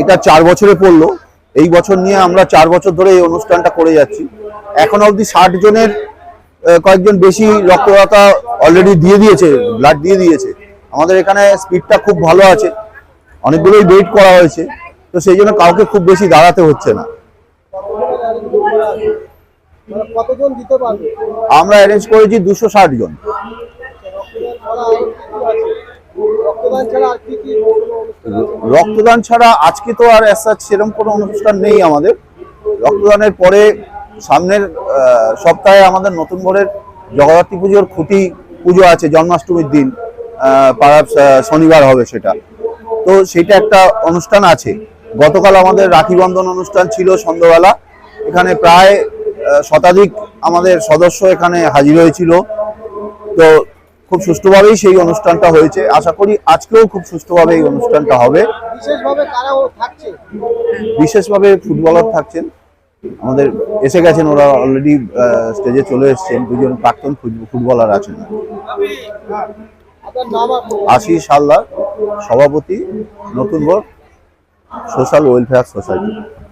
এটা চার বছরে পড়ল। এই বছর নিয়ে আমরা চার বছর ধরে এই অনুষ্ঠানটা করে যাচ্ছি। এখন অবধি ষাট জনের কয়েকজন বেশি রক্তদাতা অলরেডি দিয়ে দিয়েছে ব্লাড দিয়ে দিয়েছে। আমাদের এখানে স্পিডটা খুব ভালো আছে। অনেকগুলোই ওয়েট করা হয়েছে। তো সেই জন্য কাউকে খুব বেশি দাঁড়াতে হচ্ছে না। আমরা অ্যারেঞ্জ করেছি দুশো ষাট জন। রক্তদান ছাড়া আজকে তো আর অ্যাসাচ সেরকম কোনো অনুষ্ঠান নেই আমাদের। রক্তদানের পরে সামনের সপ্তাহে আমাদের নতুন বরের জগদ্ধাত্রী পুজোর খুঁটি পুজো আছে, জন্মাষ্টমীর দিন পাড়ার শনিবার হবে সেটা। তো সেটা একটা অনুষ্ঠান আছে। গতকাল আমাদের রাখি বন্ধন অনুষ্ঠান ছিল সন্ধ্যাবেলা। এখানে প্রায় শতাধিক আমাদের সদস্য এখানে হাজির হয়েছিল। তো খুব সুষ্ঠুভাবেই সেই অনুষ্ঠানটা হয়েছে। আশা করি আজকেও খুব সুষ্ঠুভাবে এই অনুষ্ঠানটা হবে। বিশেষভাবে ফুটবলার থাকছেন। আমাদের এসে গেছেন ওরা অলরেডি স্টেজে চলে এসেছেন। দুজন প্রাক্তন ফুট- ফুটবলার আছেন। আশিস হালদার সভাপতি নতুন বোর্ড সোশ্যাল ওয়েলফেয়ার সোসাইটি।